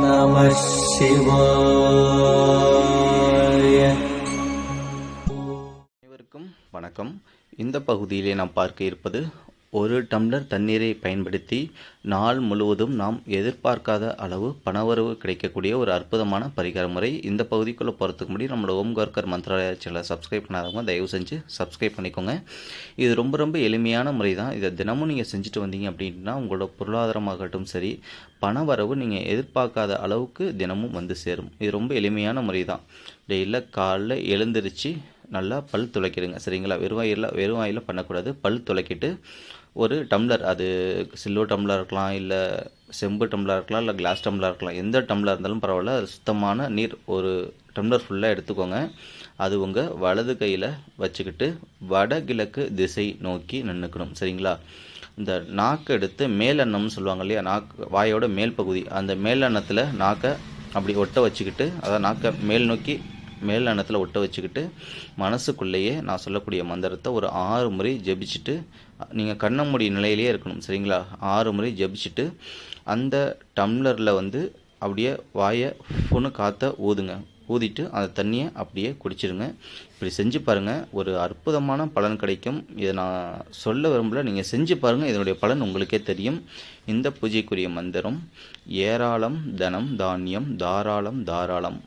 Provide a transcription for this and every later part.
நம அனைவருக்கும் வணக்கம். இந்த பகுதியிலே நாம் பார்க்க இருப்பது ஒரு டம்ளர் தண்ணீரை பயன்படுத்தி நாள் முழுவதும் நாம் எதிர்பார்க்காத அளவு பணவரவு கிடைக்கக்கூடிய ஒரு அற்புதமான பரிகார முறை. இந்த பகுதிக்குள்ளே போகிறதுக்கு முன்னாடி நம்மளோட ஓம்கார்கர் மந்த்ராலய சேனலை சப்ஸ்கிரைப் பண்ணாதவங்க தயவு செஞ்சு சப்ஸ்கிரைப் பண்ணிக்கோங்க. இது ரொம்ப ரொம்ப எளிமையான முறை தான் இதை தினமும் நீங்கள் செஞ்சுட்டு வந்தீங்க அப்படின்னா உங்களோட பொருளாதாரமாகட்டும் சரி பணவரவு நீங்கள் எதிர்பார்க்காத அளவுக்கு தினமும் வந்து சேரும். இது ரொம்ப எளிமையான முறை தான் டெய்லியில் காலைல எழுந்திருச்சு நல்லா பல் துளைக்கிடுங்க சரிங்களா? வெறும் வாயில் வெறும் வாயில் பண்ணக்கூடாது. பல் துளைக்கிட்டு ஒரு டம்ளர் அது சில்வர் டம்ளர் இருக்கலாம் இல்லை செம்பு டம்ளர் இருக்கலாம் இல்லை கிளாஸ் டம்ளர் இருக்கலாம் எந்த டம்ளர் இருந்தாலும் பரவாயில்ல. அது சுத்தமான நீர் ஒரு டம்ளர் ஃபுல்லாக எடுத்துக்கோங்க. அது உங்கள் வலது கையில் வச்சுக்கிட்டு வடகிழக்கு திசை நோக்கி நின்றுக்கணும் சரிங்களா? இந்த நாக்கு எடுத்து மேலெண்ணம்னு சொல்லுவாங்க இல்லையா? நாக்கு வாயோட மேல் பகுதி. அந்த மேலெண்ணத்தில் நாக்கை அப்படி ஒட்ட வச்சுக்கிட்டு அதை நாக்கை மேல் நோக்கி மேல் எண்ணத்தில் ஒட்ட வச்சுக்கிட்டு மனசுக்குள்ளேயே நான் சொல்லக்கூடிய மந்திரத்தை ஒரு ஆறு முறை ஜபிச்சுட்டு நீங்கள் கண்ண மூடி நிலையிலேயே இருக்கணும் சரிங்களா? ஆறு முறை ஜபிச்சுட்டு அந்த டம்ளரில் வந்து அப்படியே வாயை ஃபுன்னு காற்ற ஊதுங்க. ஊதிட்டு அந்த தண்ணியை அப்படியே குடிச்சிருங்க. இப்படி செஞ்சு பாருங்கள் ஒரு அற்புதமான பலன் கிடைக்கும். இதை நான் சொல்ல விரும்பல. நீங்கள் செஞ்சு பாருங்கள் இதனுடைய பலன் உங்களுக்கே தெரியும். இந்த பூஜைக்குரிய மந்திரம் ஏராளம் தனம் தானியம் தாராளம் தாராளம்.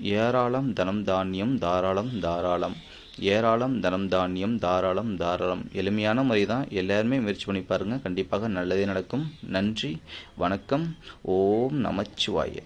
ஏராளம் தனம் தானியம் தாராளம் தாராளம். ஏராளம் தனம் தானியம் தாராளம் தாராளம். எளிமையான முறை தான் எல்லாருமே முயற்சி பண்ணி பாருங்கள் கண்டிப்பாக நல்லதே நடக்கும். நன்றி வணக்கம். ஓம் நமச்சிவாய.